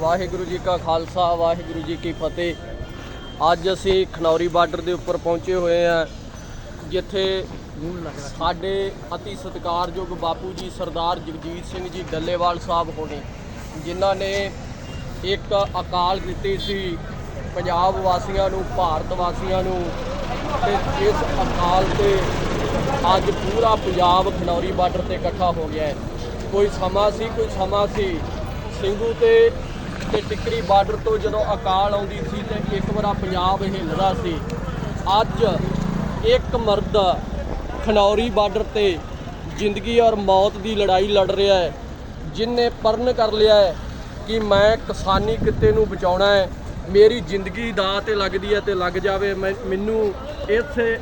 ਵਾਹਿਗੁਰੂ ਜੀ ਕਾ ਖਾਲਸਾ, ਵਾਹਿਗੁਰੂ ਜੀ ਕੀ ਫਤਿਹ। ਅੱਜ ਅਸੀਂ ਖਨੌਰੀ ਬਾਰਡਰ ਦੇ ਉੱਪਰ ਪਹੁੰਚੇ ਹੋਏ ਹਾਂ, ਜਿੱਥੇ ਸਾਡੇ ਅਤੀ ਸਤਿਕਾਰਯੋਗ ਬਾਪੂ ਜੀ ਸਰਦਾਰ ਜਗਜੀਤ ਸਿੰਘ ਜੀ ਡੱਲੇਵਾਲ ਸਾਹਿਬ ਹੋਣੇ, ਜਿਨ੍ਹਾਂ ਨੇ ਇੱਕ ਅਕਾਲ ਦਿੱਤੀ ਸੀ ਪੰਜਾਬ ਵਾਸੀਆਂ ਨੂੰ, ਭਾਰਤ ਵਾਸੀਆਂ ਨੂੰ, ਤੇ ਇਸ ਅਕਾਲ ਤੇ ਅੱਜ ਪੂਰਾ ਪੰਜਾਬ ਖਨੌਰੀ ਬਾਰਡਰ ਤੇ ਇਕੱਠਾ ਹੋ ਗਿਆ ਹੈ। ਕੋਈ ਸਮਾਂ ਸੀ, ਕੋਈ ਸਮਾਂ ਸੀ, ਸਿੰਘੂ ਤੇ ਤੇ ਟਿੱਕਰੀ ਬਾਰਡਰ ਤੋਂ ਜਦੋਂ ਅਕਾਲ ਆਉਂਦੀ ਸੀ ਤੇ ਇੱਕ ਵਾਰਾ ਪੰਜਾਬ ਹਿੱਲਦਾ ਸੀ, ਅੱਜ ਇੱਕ ਮਰਦ ਖਨੌਰੀ ਬਾਰਡਰ ਤੇ ਜ਼ਿੰਦਗੀ ਔਰ ਮੌਤ ਦੀ ਲੜਾਈ ਲੜ ਰਿਹਾ ਹੈ ਜਿਨਨੇ ਪਰਨ ਕਰ ਲਿਆ ਹੈ ਕਿ ਮੈਂ ਕਿਸਾਨੀ ਕਿੱਤੇ ਨੂੰ ਬਚਾਉਣਾ ਹੈ, ਮੇਰੀ ਜ਼ਿੰਦਗੀ ਦਾ ਤੇ ਲੱਗਦੀ ਹੈ ਤੇ ਲੱਗ ਜਾਵੇ, ਮੈਂ, ਮੈਨੂੰ ਇੱਥੇ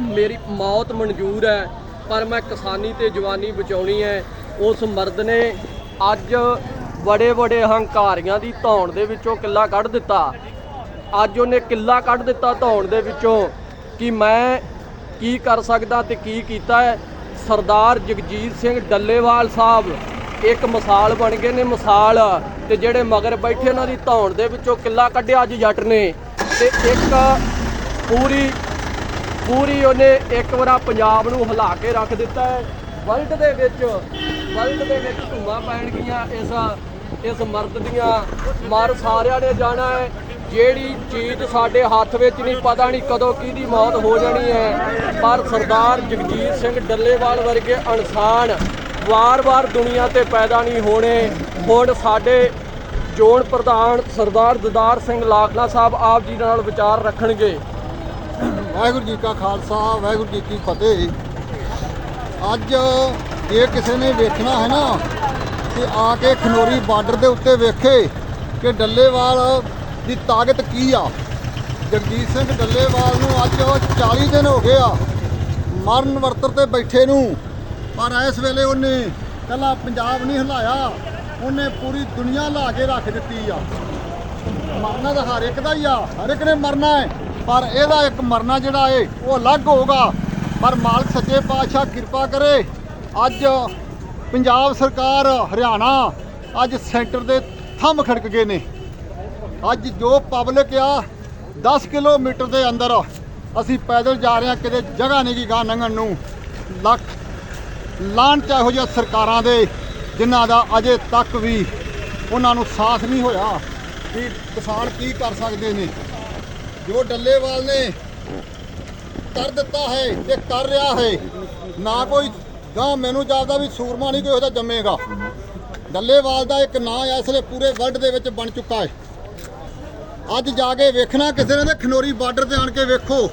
ਮੇਰੀ ਮੌਤ ਮਨਜ਼ੂਰ ਹੈ, ਪਰ ਮੈਂ ਕਿਸਾਨੀ ਤੇ ਜਵਾਨੀ ਬਚਾਉਣੀ ਹੈ, ਉਸ ਮਰਦ ਨੇ ਅੱਜ ਬੜੇ ਬੜੇ ਹੰਕਾਰੀਆਂ ਦੀ ਧੌਣ ਦੇ ਵਿੱਚੋਂ ਕਿੱਲਾ ਕੱਢ ਦਿੱਤਾ। ਅੱਜ ਉਹਨੇ ਕਿੱਲਾ ਕੱਢ ਦਿੱਤਾ ਧੌਣ ਦੇ ਵਿੱਚੋਂ ਕਿ ਮੈਂ ਕੀ ਕਰ ਸਕਦਾ ਤੇ ਕੀ ਕੀਤਾ ਹੈ? ਸਰਦਾਰ ਜਗਜੀਤ ਸਿੰਘ ਡੱਲੇਵਾਲ ਸਾਹਿਬ ਇੱਕ ਮਿਸਾਲ ਬਣ ਗਏ ਨੇ ਮਿਸਾਲ ਤੇ ਜਿਹੜੇ ਮਗਰ ਬੈਠੇ ਉਹਨਾਂ ਦੀ ਧੌਣ ਦੇ ਵਿੱਚੋਂ ਕਿੱਲਾ ਕੱਢਿਆ ਅੱਜ ਜੱਟ ਨੇ ਤੇ ਇੱਕ ਪੂਰੀ ਪੂਰੀ ਉਹਨੇ ਇੱਕ ਵਾਰਾ ਪੰਜਾਬ ਨੂੰ ਹਿਲਾ ਕੇ ਰੱਖ ਦਿੱਤਾ ਹੈ। ਵਰਲਡ ਦੇ ਵਿੱਚ, ਵਰਲਡ ਦੇ ਵਿੱਚ ਧੂਆਂ ਪੈਣਗੀਆਂ ਇਸ ਇਸ ਮਰਦ ਦੀਆਂ ਮਰ ਸਾਰਿਆਂ ਨੇ ਜਾਣਾ ਹੈ। ਜਿਹੜੀ ਚੀਜ਼ ਸਾਡੇ ਹੱਥ ਵਿੱਚ ਨਹੀਂ, ਪਤਾ ਨਹੀਂ ਕਦੋਂ ਕਿਹਦੀ ਮੌਤ ਹੋ ਜਾਣੀ ਹੈ। ਪਰ ਸਰਦਾਰ ਜਗਜੀਤ ਸਿੰਘ ਡੱਲੇਵਾਲ ਵਰਗੇ ਇਨਸਾਨ ਵਾਰ-ਵਾਰ ਦੁਨੀਆ ਤੇ ਪੈਦਾ ਨਹੀਂ ਹੋਣੇ। ਹੁਣ ਸਾਡੇ ਜੋਨ ਪ੍ਰਧਾਨ ਸਰਦਾਰ ਦਦਾਰ ਸਿੰਘ ਲਾਖਨਾ ਸਾਹਿਬ ਆਪ ਜੀ ਨਾਲ ਵਿਚਾਰ ਰੱਖਣਗੇ। ਵਾਹਿਗੁਰੂ ਜੀ ਕਾ ਖਾਲਸਾ, ਵਾਹਿਗੁਰੂ ਜੀ ਕੀ ਫਤਿਹ। ਅੱਜ ਜੇ ਕਿਸੇ ਨੇ ਵੇਖਣਾ ਹੈ ਨਾ ਕਿ ਆ ਕੇ ਖਨੋਰੀ ਬਾਰਡਰ ਦੇ ਉੱਤੇ ਵੇਖੇ ਕਿ ਡੱਲੇਵਾਲ ਦੀ ਤਾਕਤ ਕੀ ਆ। ਜਗਜੀਤ ਸਿੰਘ ਡੱਲੇਵਾਲ ਨੂੰ ਅੱਜ 40 ਦਿਨ ਹੋ ਗਏ ਆ ਮਰਨ ਵਰਤਰ ਤੇ ਬੈਠੇ ਨੂੰ। ਪਰ ਇਸ ਵੇਲੇ ਉਹਨੇ ਕੱਲਾ ਪੰਜਾਬ ਨਹੀਂ ਹਿਲਾਇਆ, ਉਹਨੇ ਪੂਰੀ ਦੁਨੀਆ ਲਾ ਕੇ ਰੱਖ ਦਿੱਤੀ ਆ। ਮਰਨਾ ਤਾਂ ਹਰ ਇੱਕ ਦਾ ਹੀ ਆ, ਹਰ ਇੱਕ ਨੇ ਮਰਨਾ ਹੈ, ਪਰ ਇਹਦਾ ਇੱਕ ਮਰਨਾ ਜਿਹੜਾ ਏ, ਉਹ ਅਲੱਗ ਹੋਊਗਾ। ਪਰ ਮਾਲਕ ਸੱਚੇ ਪਾਤਸ਼ਾਹ ਕਿਰਪਾ ਕਰੇ, ਅੱਜ ਪੰਜਾਬ ਸਰਕਾਰ ਹਰਿਆਣਾ ਅੱਜ ਸੈਂਟਰ ਦੇ ਥੰਮ ਖੜਕ ਗਏ ਨੇ। ਅੱਜ ਜੋ ਪਬਲਿਕ ਆ 10 ਕਿਲੋਮੀਟਰ ਦੇ ਅੰਦਰ ਅਸੀਂ ਪੈਦਲ ਜਾ ਰਹੇ ਹਾਂ, ਕਿਤੇ ਜਗ੍ਹਾ ਨਹੀਂ ਗੀ ਗਾਂ ਲੰਘਣ ਨੂੰ। ਲੱਖ ਲਾਂਟ ਇਹੋ ਜਿਹੀਆਂ ਸਰਕਾਰਾਂ ਦੇ, ਜਿਨ੍ਹਾਂ ਦਾ ਅਜੇ ਤੱਕ ਵੀ ਉਹਨਾਂ ਨੂੰ ਸਾਥ ਨਹੀਂ ਹੋਇਆ ਕਿ ਕਿਸਾਨ ਕੀ ਕਰ ਸਕਦੇ ਨੇ। ਜੋ ਡੱਲੇਵਾਲ ਨੇ ਕਰ ਦਿੱਤਾ ਹੈ ਤੇ ਕਰ ਰਿਹਾ ਹੈ, ਨਾ ਕੋਈ ਗਾਂ ਮੈਨੂੰ ਜਾਪਦਾ ਵੀ ਸੂਰਮਾ ਨਹੀਂ ਕੋਈ ਉਹਦਾ ਜੰਮੇਗਾ। ਡੱਲੇਵਾਲ ਦਾ ਇੱਕ ਨਾਂ ਇਸ ਵੇਲੇ ਪੂਰੇ ਵਰਲਡ ਦੇ ਵਿੱਚ ਬਣ ਚੁੱਕਾ ਹੈ। ਅੱਜ ਜਾ ਕੇ ਵੇਖਣਾ ਕਿਸੇ ਨੇ ਤੇ ਖਨੋਰੀ ਬਾਰਡਰ ਤੇ ਆਣ ਕੇ ਵੇਖੋ।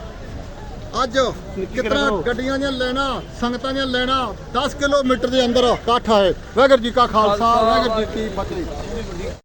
ਅੱਜ ਕਿਤਨਾ ਗੱਡੀਆਂ ਦੀਆਂ ਲੈਣਾ ਸੰਗਤਾਂ ਦੀਆਂ ਲੈਣਾ 10 ਕਿਲੋਮੀਟਰ ਦੇ ਅੰਦਰ ਇਕੱਠ ਹੈ। ਵਾਹਿਗੁਰੂ ਜੀ ਕਾ ਖਾਲਸਾ ਵਾਹਿਗੁਰੂ ਜੀ ਕੀ ਫਤਿਹ।